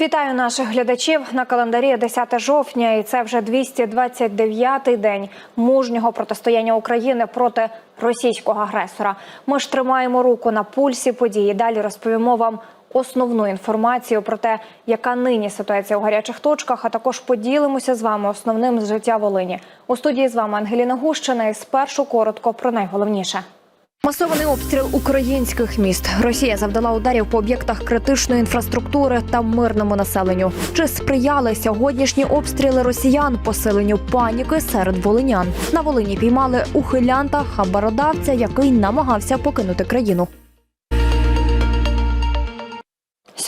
Вітаю наших глядачів на календарі 10 жовтня, і це вже 229-й день мужнього протистояння України проти російського агресора. Ми ж тримаємо руку на пульсі події. Далі розповімо вам основну інформацію про те, яка нині ситуація у гарячих точках. А також поділимося з вами основним з життя Волині. У студії з вами Ангеліна Гущина. І спершу коротко про найголовніше. Масований обстріл українських міст. Росія завдала ударів по об'єктах критичної інфраструктури та мирному населенню. Чи сприяли сьогоднішні обстріли росіян посиленню паніки серед волинян? На Волині піймали ухилянта хабародавця, який намагався покинути країну.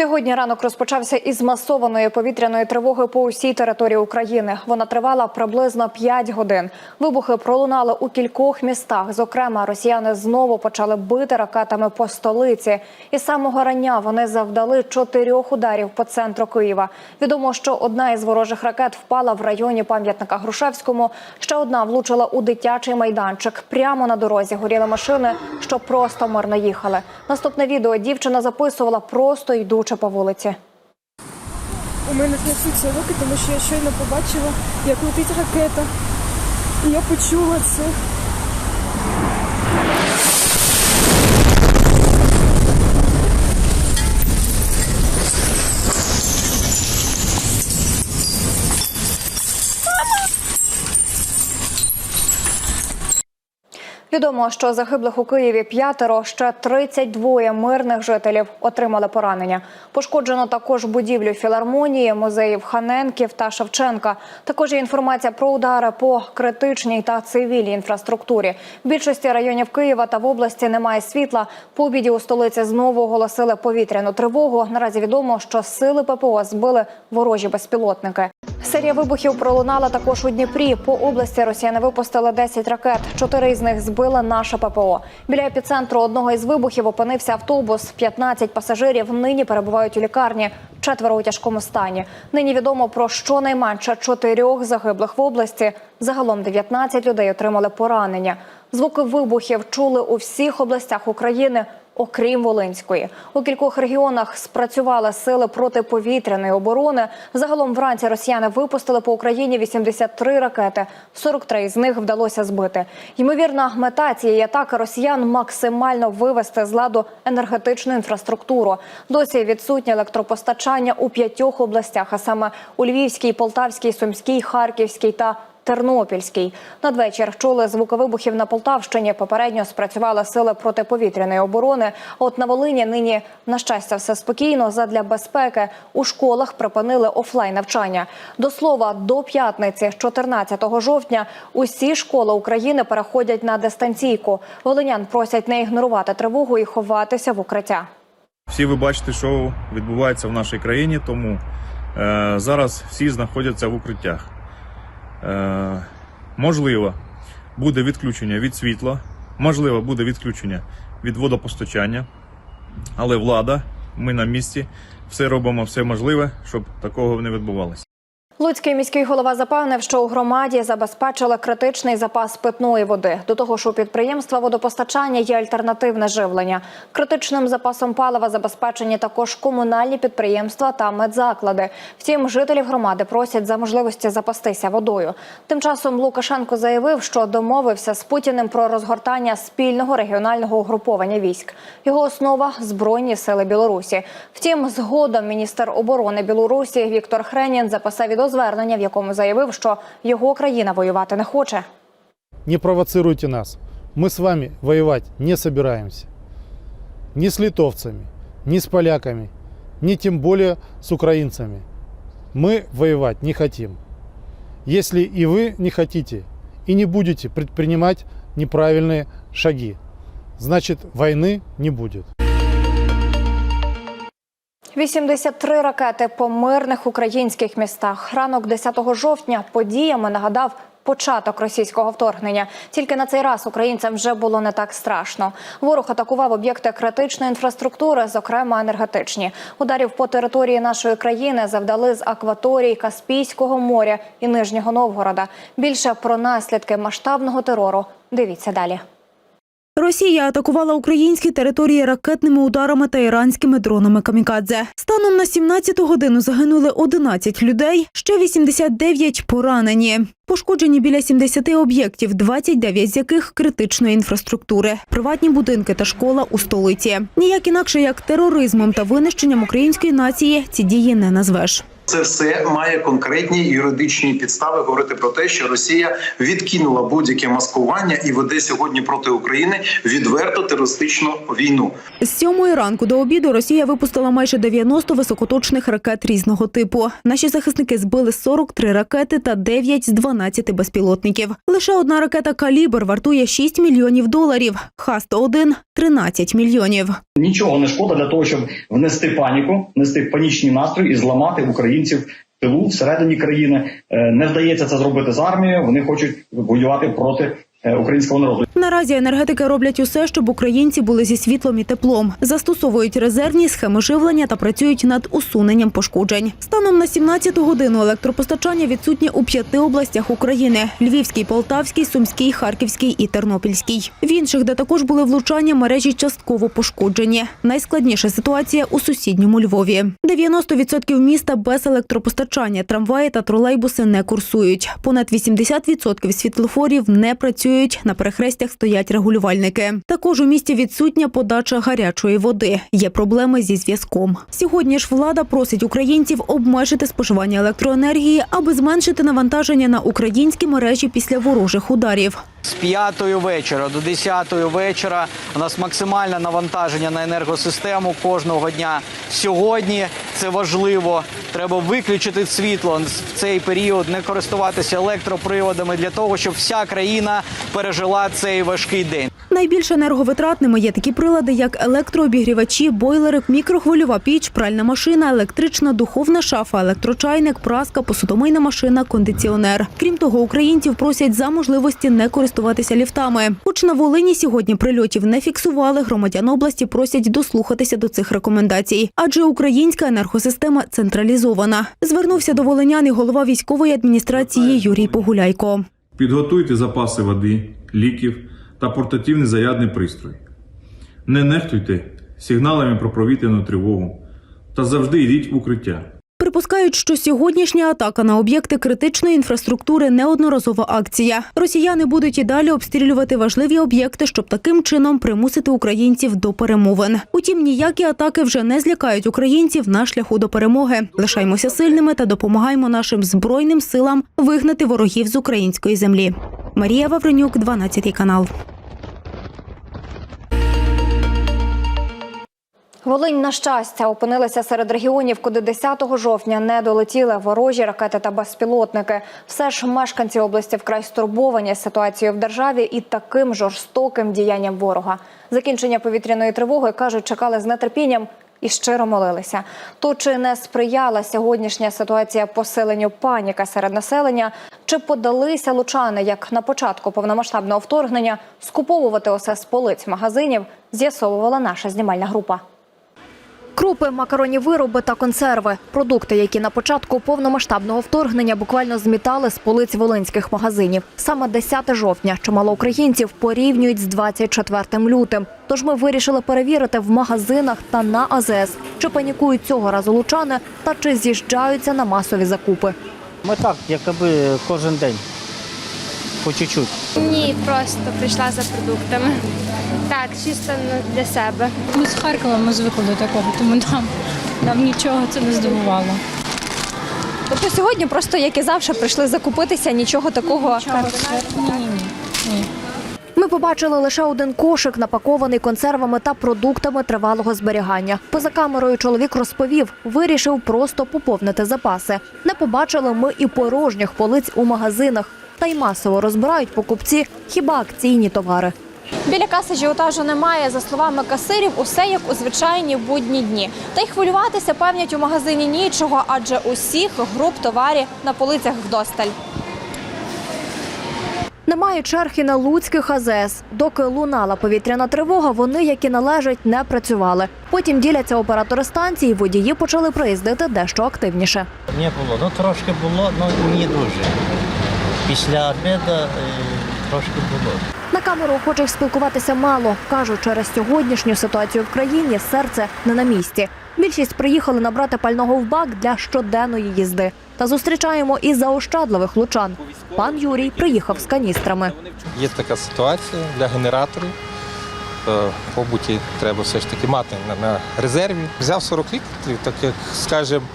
Сьогодні ранок розпочався із масованої повітряної тривоги по усій території України. Вона тривала приблизно 5 годин. Вибухи пролунали у кількох містах. Зокрема, росіяни знову почали бити ракетами по столиці. І з самого рання вони завдали чотирьох ударів по центру Києва. Відомо, що одна із ворожих ракет впала в районі пам'ятника Грушевському. Ще одна влучила у дитячий майданчик. Прямо на дорозі горіли машини, що просто мирно їхали. Наступне відео дівчина записувала просто йдучи по вулиці. У мене трясуться руки, тому що я щойно побачила, як летить ракета. І я почула це. Відомо, що загиблих у Києві п'ятеро, ще 32 мирних жителів отримали поранення. Пошкоджено також будівлю філармонії, музеїв Ханенків та Шевченка. Також є інформація про удари по критичній та цивільній інфраструктурі. В більшості районів Києва та в області немає світла. По обіді у столиці знову оголосили повітряну тривогу. Наразі відомо, що сили ППО збили ворожі безпілотники. Серія вибухів пролунала також у Дніпрі. По області росіяни випустили 10 ракет. Чотири із них збила наша ППО. Біля епіцентру одного із вибухів опинився автобус. 15 пасажирів нині перебувають у лікарні. Четверо у тяжкому стані. Нині відомо про щонайменше чотирьох загиблих в області. Загалом 19 людей отримали поранення. Звуки вибухів чули у всіх областях України. Окрім Волинської, у кількох регіонах спрацювали сили протиповітряної оборони. Загалом вранці росіяни випустили по Україні 83 ракети. 43 з них вдалося збити. Ймовірна мета цієї атаки росіян максимально вивести з ладу енергетичну інфраструктуру. Досі відсутнє електропостачання у п'ятьох областях, а саме у Львівській, Полтавській, Сумській, Харківській та Тернопільський надвечір чули звуки вибухів на Полтавщині. Попередньо спрацювали сили протиповітряної оборони. От на Волині нині на щастя все спокійно. Задля безпеки у школах припинили офлайн навчання. До слова, до п'ятниці, 14 жовтня, усі школи України переходять на дистанційку. Волинян просять не ігнорувати тривогу і ховатися в укриття. Всі ви бачите, що відбувається в нашій країні, тому е, зараз всі знаходяться в укриттях. Е, можливо, буде відключення від світла, можливо, буде відключення від водопостачання, але влада, ми на місці, все робимо все можливе, щоб такого не відбувалося. Луцький міський голова запевнив, що у громаді забезпечили критичний запас питної води. До того ж, у підприємства водопостачання є альтернативне живлення. Критичним запасом палива забезпечені також комунальні підприємства та медзаклади. Втім, жителів громади просять за можливості запастися водою. Тим часом Лукашенко заявив, що домовився з Путіним про розгортання спільного регіонального угруповання військ. Його основа збройні сили Білорусі. Втім, згодом міністр оборони Білорусі Віктор Хренін записав відеозвернення, в якому заявив, що його країна воювати не хоче. Не провоцируйте нас. Мы с вами воевать не собираемся. Ни с литовцами, ни с поляками, ни тем более с украинцами. Мы воевать не хотим. Если и вы не хотите и не будете предпринимать неправильные шаги, значит войны не будет. 83 ракети по мирних українських містах. Ранок 10 жовтня подіями нагадав початок російського вторгнення. Тільки на цей раз українцям вже було не так страшно. Ворог атакував об'єкти критичної інфраструктури, зокрема енергетичні. Ударів по території нашої країни завдали з акваторій Каспійського моря і Нижнього Новгорода. Більше про наслідки масштабного терору. Дивіться далі. Росія атакувала українські території ракетними ударами та іранськими дронами камікадзе. Станом на 17 годину загинули 11 людей, ще 89 поранені. Пошкоджені біля 70 об'єктів, 29 з яких критичної інфраструктури, приватні будинки та школа у столиці. Ніяк інакше як тероризмом та винищенням української нації ці дії не назвеш. Це все має конкретні юридичні підстави говорити про те, що Росія відкинула будь-яке маскування і веде сьогодні проти України відверто терористичну війну. З сьомої ранку до обіду Росія випустила майже 90 високоточних ракет різного типу. Наші захисники збили 43 ракети та 9 з 12 безпілотників. Лише одна ракета «Калібр» вартує 6 мільйонів доларів. Х-101 – 13 мільйонів. нічого не шкода для того, щоб внести паніку, внести панічний настрій і зламати українців в тилу всередині країни. Е, Не вдається це зробити з армією. Вони хочуть воювати проти українського народу. Наразі енергетики роблять усе, щоб українці були зі світлом і теплом, застосовують резервні схеми живлення та працюють над усуненням пошкоджень. Станом на 17 годину електропостачання відсутнє у п'яти областях України: Львівській, Полтавській, Сумській, Харківській і Тернопільській. В інших, де також були влучання, мережі частково пошкоджені. Найскладніша ситуація у сусідньому Львові. 90% міста без електропостачання, трамваї та тролейбуси не курсують. Понад 80% світлофорів не працюють. На перехрестях стоять регулювальники. Також у місті відсутня подача гарячої води. Є проблеми зі зв'язком. Сьогодні ж влада просить українців обмежити споживання електроенергії, аби зменшити навантаження на українські мережі після ворожих ударів. З 5 вечора до 10 вечора у нас максимальне навантаження на енергосистему кожного дня. Сьогодні це важливо. Треба виключити світло в цей період, не користуватися електроприводами для того, щоб вся країна пережила цей важкий день. Найбільш енерговитратними є такі прилади, як електрообігрівачі, бойлери, мікрохвильова піч, пральна машина, електрична духовна шафа, електрочайник, праска, посудомийна машина, кондиціонер. Крім того, українців просять за можливості не користуватися ліфтами. Хоч на Волині сьогодні прильотів не фіксували, громадян області просять дослухатися до цих рекомендацій, адже українська енергосистема централізована. Звернувся до волинян і голова військової адміністрації Юрій Погуляйко. Підготуйте запаси води, ліків та портативний зарядний пристрій. Не нехтуйте сигналами про провітряну тривогу та завжди йдіть в укриття. Припускають, що сьогоднішня атака на об'єкти критичної інфраструктури неодноразова акція. Росіяни будуть і далі обстрілювати важливі об'єкти, щоб таким чином примусити українців до перемовин. Утім, ніякі атаки вже не злякають українців на шляху до перемоги. Лишаймося сильними та допомагаємо нашим збройним силам вигнати ворогів з української землі. Марія Вавренюк, 12 канал. Волинь, на щастя, опинилася серед регіонів, куди 10 жовтня не долетіли ворожі ракети та безпілотники. Все ж мешканці області вкрай стурбовані ситуацією в державі і таким жорстоким діянням ворога. Закінчення повітряної тривоги кажуть, чекали з нетерпінням і щиро молилися. То чи не сприяла сьогоднішня ситуація посиленню паніки серед населення? Чи подалися лучани, як на початку повномасштабного вторгнення, скуповувати усе з полиць магазинів? З'ясовувала наша знімальна група. Крупи, макаронні вироби та консерви – продукти, які на початку повномасштабного вторгнення буквально змітали з полиць волинських магазинів. Саме 10 жовтня чимало українців порівнюють з 24 лютим. Тож ми вирішили перевірити в магазинах та на АЗС, чи панікують цього разу лучани та чи з'їжджаються на масові закупи. Ми так, якби кожен день. По чуть-чуть. Ні, просто прийшла за продуктами. Так, чисто для себе. Ми з Харкова ми звикли до такого, тому нам, нам нічого це не здивувало. Тобто сьогодні просто, як і завжди, прийшли закупитися, нічого такого. Ні, ні, ні. Ми побачили лише один кошик, напакований консервами та продуктами тривалого зберігання. Поза камерою чоловік розповів, вирішив просто поповнити запаси. Не побачили ми і порожніх полиць у магазинах, та й масово розбирають покупці хіба акційні товари. Біля каси ажіотажу немає. За словами касирів, усе як у звичайні будні дні. Та й хвилюватися певнять у магазині нічого, адже усіх груп товарів на полицях вдосталь. Немає черги на луцьких АЗС. Доки лунала повітряна тривога, вони, як і належать, не працювали. Потім діляться оператори станції, водії почали приїздити дещо активніше. Не було. Ну трошки було, але не дуже. Після обіду е, трошки було. На камеру охочих спілкуватися мало. Кажуть, через сьогоднішню ситуацію в країні серце не на місці. Більшість приїхали набрати пального в бак для щоденної їзди. Та зустрічаємо і заощадливих лучан. Пан Юрій приїхав з каністрами. Є така ситуація для генераторів. Побуті треба все ж таки мати на, резерві. Взяв 40 літрів, так як скажемо,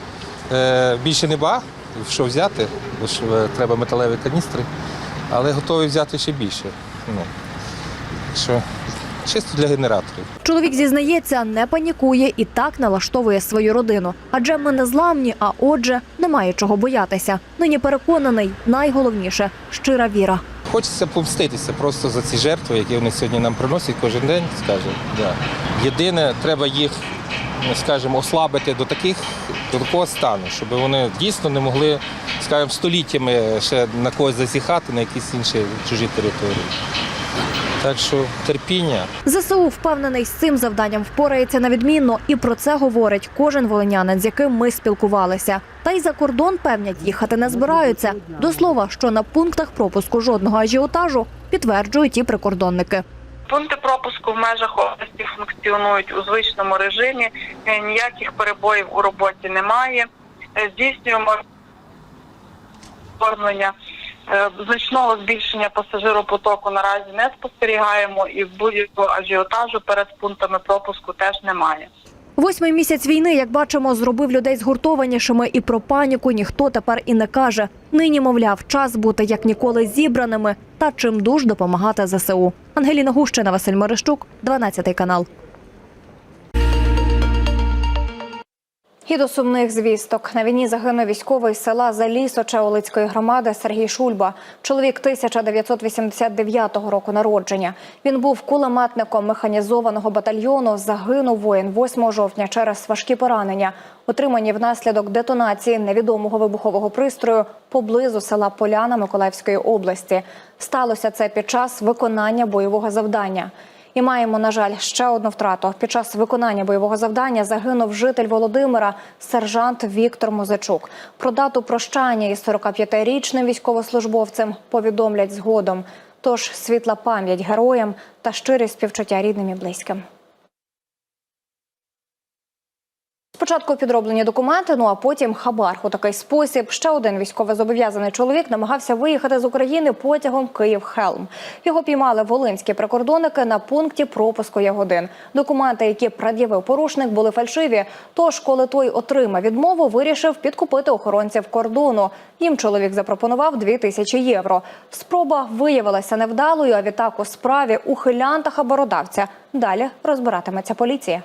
е, більше не баг, що взяти, бо ж е, треба металеві каністри, але готовий взяти ще більше. Ну, що чисто для генераторів. Чоловік зізнається, не панікує і так налаштовує свою родину. Адже ми не зламні, а отже, немає чого боятися. Нині переконаний, найголовніше щира віра. Хочеться помститися просто за ці жертви, які вони сьогодні нам приносять кожен день, скажімо. Да. Єдине, треба їх, скажімо, ослабити до таких до такого стану, щоб вони дійсно не могли, скажімо, століттями ще на когось зазіхати на якісь інші чужі території. Так що терпіння. ЗСУ впевнений, з цим завданням впорається на відмінно, і про це говорить кожен волинянин, з яким ми спілкувалися. Та й за кордон певнять їхати не збираються. До слова, що на пунктах пропуску жодного ажіотажу підтверджують і прикордонники. Пункти пропуску в межах області функціонують у звичному режимі. Е, Ніяких перебоїв у роботі немає. Е, Здійснюємо оформлення Е, значного збільшення пасажиропотоку наразі не спостерігаємо і будь-якого ажіотажу перед пунктами пропуску теж немає. Восьмий місяць війни, як бачимо, зробив людей згуртованішими, і про паніку ніхто тепер і не каже. Нині, мовляв, час бути як ніколи зібраними та чимдуж допомагати ЗСУ. Ангеліна Гущина, Василь Мерещук, 12 канал. І до сумних звісток. На війні загинув військовий з села Залісоче Олицької громади Сергій Шульба. Чоловік 1989 року народження. Він був кулеметником механізованого батальйону. Загинув воїн 8 жовтня через важкі поранення, отримані внаслідок детонації невідомого вибухового пристрою поблизу села Поляна Миколаївської області. Сталося це під час виконання бойового завдання. І маємо, на жаль, ще одну втрату. Під час виконання бойового завдання загинув житель Володимира, сержант Віктор Музичук. Про дату прощання із 45-річним військовослужбовцем повідомлять згодом. Тож світла пам'ять героям та щирі співчуття рідним і близьким. Спочатку підроблені документи, ну а потім хабар. У такий спосіб ще один військовозобов'язаний чоловік намагався виїхати з України потягом Київ-Хелм. Його піймали волинські прикордонники на пункті пропуску Ягодин. Документи, які пред'явив порушник, були фальшиві. Тож, коли той отримав відмову, вирішив підкупити охоронців кордону. Їм чоловік запропонував 2 тисячі євро. Спроба виявилася невдалою. А відтак у справі ухилянта хабародавця. Далі розбиратиметься поліція.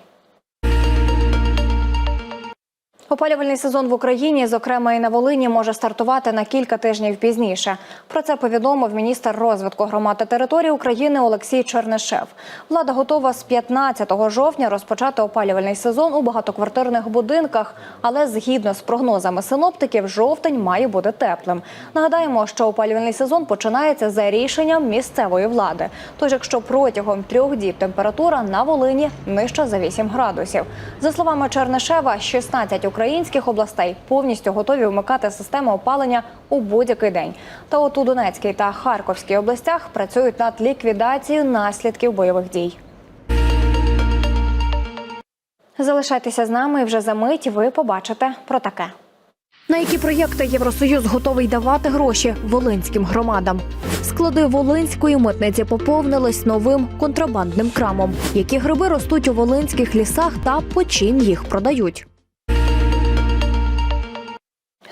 Опалювальний сезон в Україні, зокрема і на Волині, може стартувати на кілька тижнів пізніше. Про це повідомив міністр розвитку громад та територій України Олексій Чернишев. Влада готова з 15 жовтня розпочати опалювальний сезон у багатоквартирних будинках, але згідно з прогнозами синоптиків, жовтень має бути теплим. Нагадаємо, що опалювальний сезон починається за рішенням місцевої влади. Тож, якщо протягом трьох діб температура на Волині нижча за 8 градусів, за словами Чернишева, 16 українських областей повністю готові вмикати систему опалення у будь-який день. Та от у Донецькій та Харківській областях працюють над ліквідацією наслідків бойових дій. Залишайтеся з нами і вже за мить ви побачите про таке. На які проєкти Євросоюз готовий давати гроші волинським громадам? Склади волинської митниці поповнились новим контрабандним крамом. Які гриби ростуть у волинських лісах та по чим їх продають?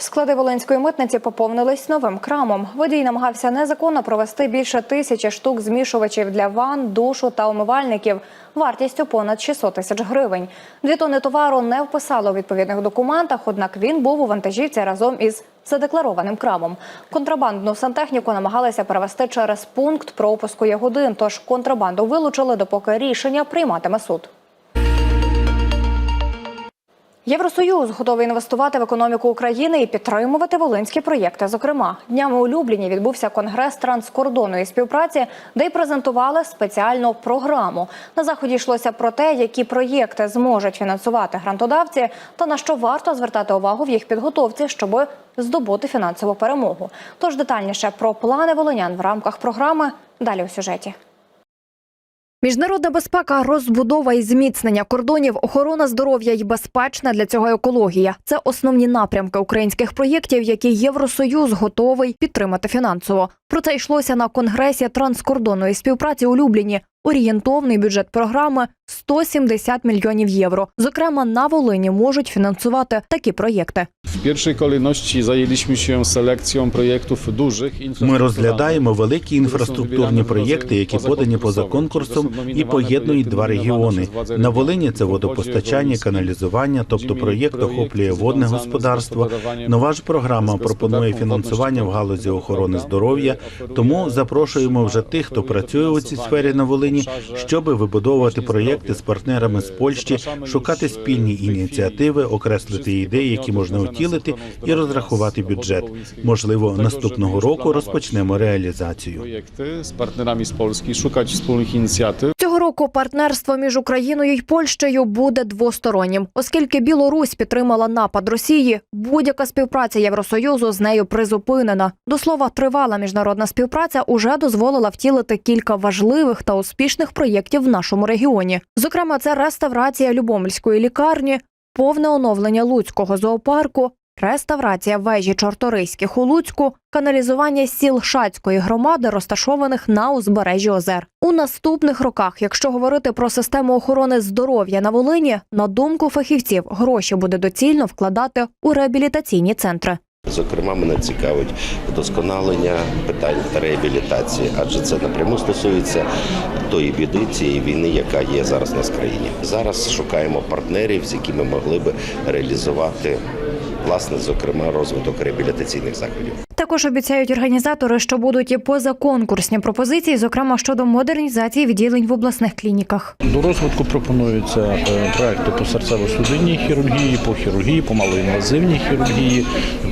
Склади Волинської митниці поповнились новим крамом. Водій намагався незаконно провести більше тисячі штук змішувачів для ван, душу та умивальників вартістю понад 600 тисяч гривень. Дві тони товару не вписали у відповідних документах, однак він був у вантажівці разом із задекларованим крамом. Контрабандну сантехніку намагалися перевести через пункт пропуску Ягодин, тож контрабанду вилучили, допоки рішення прийматиме суд. Євросоюз готовий інвестувати в економіку України і підтримувати волинські проєкти. Зокрема, днями у Любліні відбувся конгрес транскордонної співпраці, де й презентували спеціальну програму. На заході йшлося про те, які проєкти зможуть фінансувати грантодавці, та на що варто звертати увагу в їх підготовці, щоб здобути фінансову перемогу. Тож детальніше про плани волинян в рамках програми далі у сюжеті. Міжнародна безпека, розбудова і зміцнення кордонів, охорона здоров'я і безпечна для цього екологія це основні напрямки українських проєктів, які Євросоюз готовий підтримати фінансово. Про це йшлося на конгресі транскордонної співпраці у Любліні. Орієнтовний бюджет програми 170 мільйонів євро. Зокрема, на Волині можуть фінансувати такі проєкти. Pierwszej kolejności zajęliśmy się selekcją projektów dużych Ми розглядаємо великі інфраструктурні проєкти, які подані поза конкурсом і поєднують два регіони. На Волині це водопостачання, каналізування, тобто проєкт охоплює водне господарство. Нова ж програма пропонує фінансування в галузі охорони здоров'я. Тому запрошуємо вже тих, хто працює у цій сфері на Волині, щоб вибудовувати проєкти з партнерами з Польщі, шукати спільні ініціативи, окреслити ідеї, які можна втілити, і розрахувати бюджет. Можливо, наступного року розпочнемо реалізацію. z partnerami z Polski, szukać wspólnych inicjatyw. Цього року партнерство між Україною і Польщею буде двостороннім, оскільки Білорусь підтримала напад Росії. Будь-яка співпраця Євросоюзу з нею призупинена. До слова, тривала міжнародна співпраця уже дозволила втілити кілька важливих та успішних проєктів в нашому регіоні. Зокрема, це реставрація Любомельської лікарні, повне оновлення Луцького зоопарку. Реставрація вежі Чорторийських у Луцьку, каналізування сіл Шацької громади, розташованих на узбережжі озер. У наступних роках, якщо говорити про систему охорони здоров'я на Волині, на думку фахівців, гроші буде доцільно вкладати у реабілітаційні центри. Зокрема, мене цікавить вдосконалення питань реабілітації, адже це напряму стосується тої біди цієї війни, яка є зараз на країні. Зараз шукаємо партнерів, з якими могли би реалізувати власне, зокрема, розвиток реабілітаційних заходів. Також обіцяють організатори, що будуть і позаконкурсні пропозиції, зокрема щодо модернізації відділень в обласних клініках. До розвитку пропонуються е, проекти по серцево-судинній хірургії, по хірургії, по малоінвазивній хірургії,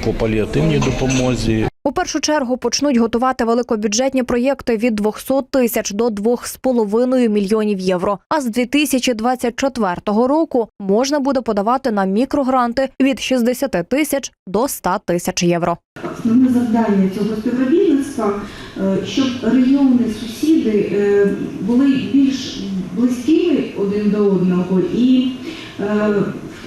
по паліативній допомозі. У першу чергу почнуть готувати великобюджетні проєкти від 200 тисяч до 2,5 мільйонів євро. А з 2024 року можна буде подавати на мікрогранти від 60 тисяч до 100 тисяч євро. Основне завдання цього співробітництва, е, щоб регіони, сусіди е, були більш близькими один до одного і е,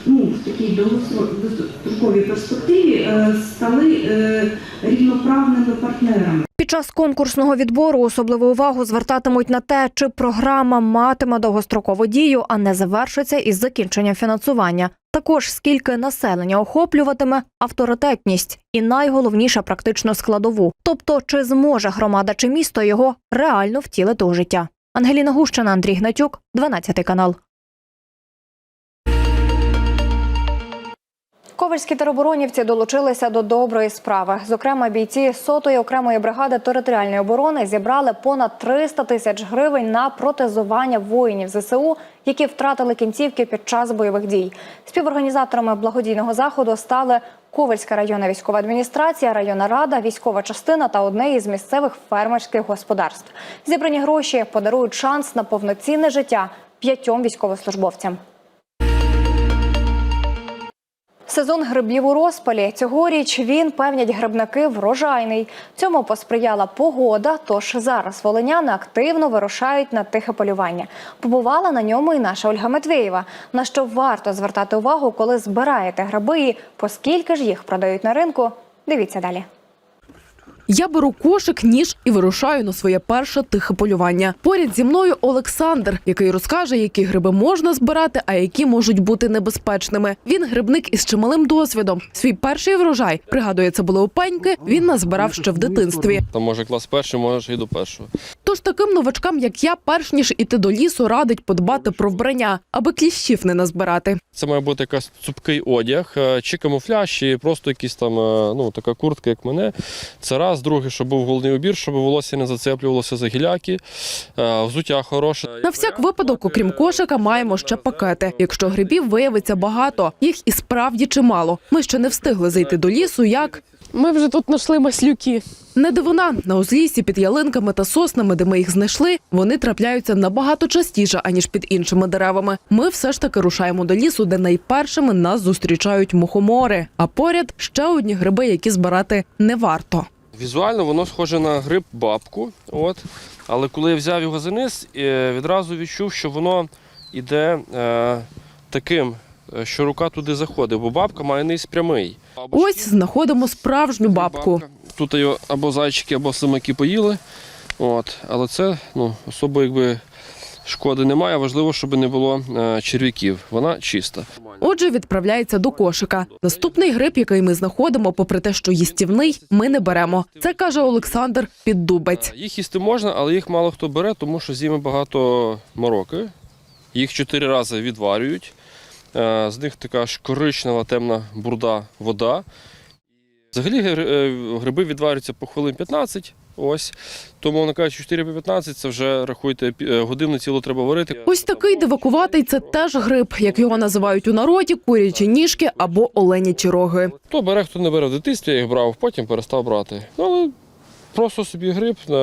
ну, в такій довгостро- довгостроковій перспективі е, стали е, рівноправними партнерами. Під час конкурсного відбору особливу увагу звертатимуть на те, чи програма матиме довгострокову дію, а не завершиться із закінченням фінансування. Також скільки населення охоплюватиме авторитетність і найголовніше практичну складову, тобто чи зможе громада чи місто його реально втілити у життя. Ангеліна Гущина, Андрій Гнатюк, 12 канал. Ковальські тероборонівці долучилися до доброї справи. Зокрема, бійці сотої окремої бригади територіальної оборони зібрали понад 300 тисяч гривень на протезування воїнів ЗСУ, які втратили кінцівки під час бойових дій. Співорганізаторами благодійного заходу стали Ковальська районна військова адміністрація, районна рада, військова частина та одне із місцевих фермерських господарств. Зібрані гроші подарують шанс на повноцінне життя п'ятьом військовослужбовцям. Сезон грибів у розпалі. Цьогоріч він, певнять грибники, врожайний. Цьому посприяла погода, тож зараз волиняни активно вирушають на тихе полювання. Побувала на ньому і наша Ольга Матвєєва. На що варто звертати увагу, коли збираєте гриби поскільки ж їх продають на ринку? Дивіться далі. Я беру кошик, ніж і вирушаю на своє перше тихе полювання. Поряд зі мною Олександр, який розкаже, які гриби можна збирати, а які можуть бути небезпечними. Він грибник із чималим досвідом. Свій перший врожай пригадує, це були опеньки. Він назбирав ще в дитинстві. Там може клас перший, може і до першого. Тож таким новачкам, як я, перш ніж іти до лісу, радить подбати про вбрання, аби кліщів не назбирати. Це має бути якийсь цупкий одяг, е, чи камуфляж, чи просто якийсь там е, ну така куртка, як мене. Це раз. Друге, щоб був головний убір, щоб волосся не зацеплювалося за гіляки, е, взуття хороше. На всяк випадок, окрім кошика, маємо ще пакети. Якщо грибів виявиться багато, їх і справді чимало. Ми ще не встигли зайти до лісу, як Ми вже тут знайшли маслюки. не дивина на узліссі під ялинками та соснами, де ми їх знайшли, вони трапляються набагато частіше аніж під іншими деревами. Ми все ж таки рушаємо до лісу, де найпершими нас зустрічають мухомори. А поряд ще одні гриби, які збирати не варто. Візуально воно схоже на гриб бабку. От. Але коли я взяв його за низ, е, відразу відчув, що воно йде е, таким, е, що рука туди заходить, бо бабка має низ прямий. Ось знаходимо справжню бабку. Тут його або зайчики, або слимаки поїли. От. Але це ну, особо якби шкоди немає. Важливо, щоб не було е, черв'яків. Вона чиста. Отже, відправляється до кошика. Наступний гриб, який ми знаходимо, попри те, що їстівний, ми не беремо. Це каже Олександр Піддубець. Їх їсти можна, але їх мало хто бере, тому що з ними багато мороки. Їх чотири рази відварюють. Е, З них така ж коричнева темна бурда вода. Взагалі е, гриби відварюються по хвилин 15. Ось. Тому вона каже, 4 по 15 це вже рахуйте е, годину цілу треба варити. Ось такий дивакуватий це теж гриб, як його називають у народі, курячі ніжки або оленячі роги. Хто бере, хто не бере в дитинстві, я їх брав, потім перестав брати. Ну, але просто собі гриб, е,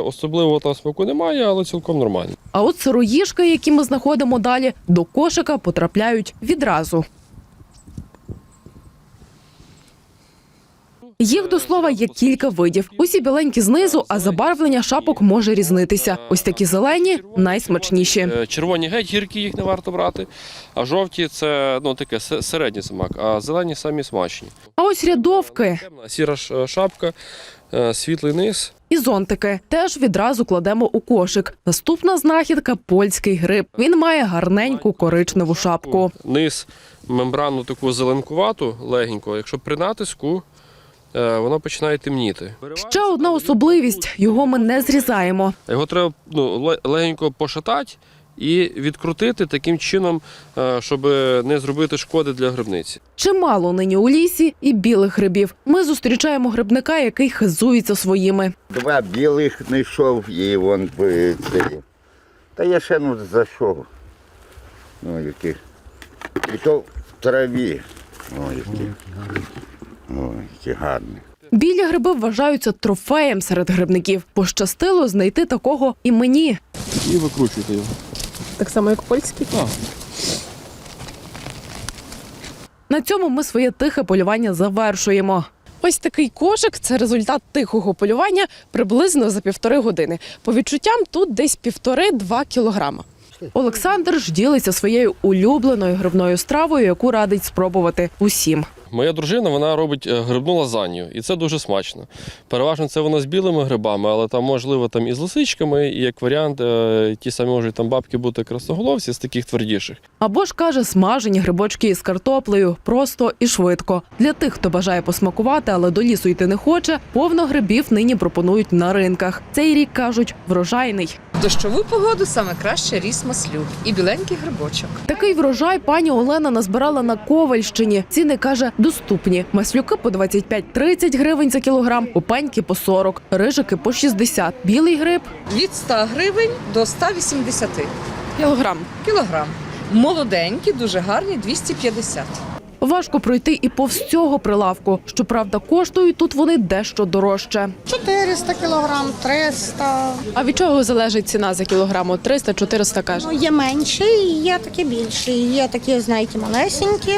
особливого там смаку немає, але цілком нормально. А от сироїжки, які ми знаходимо далі, до кошика потрапляють відразу. Їх до слова є кілька видів. Усі біленькі знизу, а забарвлення шапок може різнитися. Ось такі зелені найсмачніші. Е, Червоні геть гіркі їх не варто брати, а жовті це ну, таке се- середній смак, а зелені самі смачні. А ось рядовки Сіра шапка, е, світлий низ. і зонтики теж відразу кладемо у кошик. Наступна знахідка польський гриб. Він має гарненьку коричневу шапку. Низ мембрану таку зеленкувату, легенько. Якщо при натиску, е, воно починає темніти. Ще одна особливість: його ми не зрізаємо. Його треба ну, легенько пошатати і відкрутити таким чином, е, щоб не зробити шкоди для грибниці. Чимало нині у лісі і білих грибів. Ми зустрічаємо грибника, який хизується своїми. Два білих знайшов і вон цей. Та я ще ну за що? Ну, які. І то в траві. О, які. О, які гарні. Білі гриби вважаються трофеєм серед грибників. Пощастило знайти такого і мені. І викручуйте його. Так само, як польський? Так. На цьому ми своє тихе полювання завершуємо. Ось такий кошик це результат тихого полювання приблизно за півтори години. По відчуттям тут десь півтори-два кілограма. Олександр ж ділиться своєю улюбленою грибною стравою, яку радить спробувати усім. Моя дружина вона робить е, грибну лазанью, і це дуже смачно. Переважно це вона з білими грибами, але там можливо там і з лисичками, і як варіант, е, ті самі можуть там бабки бути красноголовці з таких твердіших. Або ж каже, смажені грибочки із картоплею просто і швидко. Для тих, хто бажає посмакувати, але до лісу йти не хоче, повно грибів нині пропонують на ринках. Цей рік кажуть врожайний. Дощову погоду саме краще ріс маслюк і біленький грибочок. Такий врожай пані Олена назбирала на Ковальщині. Ціни каже доступні. Маслюки по 25-30 гривень за кілограм, опеньки по 40, рижики по 60. Білий гриб Від 100 гривень до 180 Кілограм. кілограм. Молоденькі, дуже гарні 250. Важко пройти і повз цього прилавку. Щоправда, коштують тут вони дещо дорожче. 400 кілограм, 300. А від чого залежить ціна за кілограм? От 300-400 каже. Ну, є менші, є такі більші. Є такі, знаєте, малесенькі.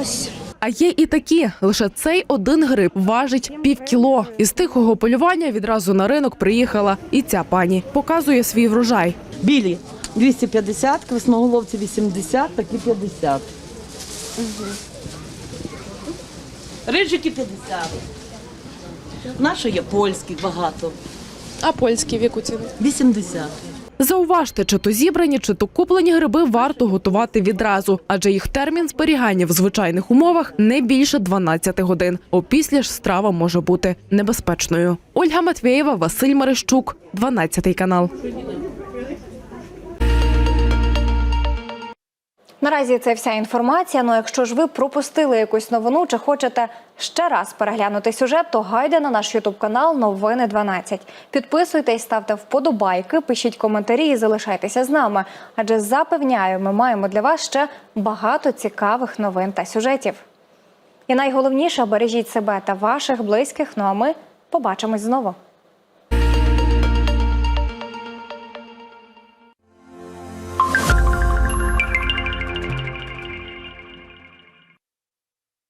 Ось. А є і такі. Лише цей один гриб важить пів кіло. Із тихого полювання відразу на ринок приїхала і ця пані показує свій врожай. Білі 250, красноголовці 80, такі 50. Рижики 50. Наші є польські багато. А польські в яку ціну? 80. Зауважте, чи то зібрані, чи то куплені гриби варто готувати відразу, адже їх термін зберігання в звичайних умовах не більше 12 годин. Опісля ж страва може бути небезпечною. Ольга Матвєєва, Василь Мерещук, 12 канал. Наразі це вся інформація. Ну, якщо ж ви пропустили якусь новину чи хочете ще раз переглянути сюжет, то гайде на наш ютуб канал Новини 12. Підписуйтесь, ставте вподобайки, пишіть коментарі і залишайтеся з нами. Адже запевняю, ми маємо для вас ще багато цікавих новин та сюжетів. І найголовніше бережіть себе та ваших близьких. Ну а ми побачимось знову.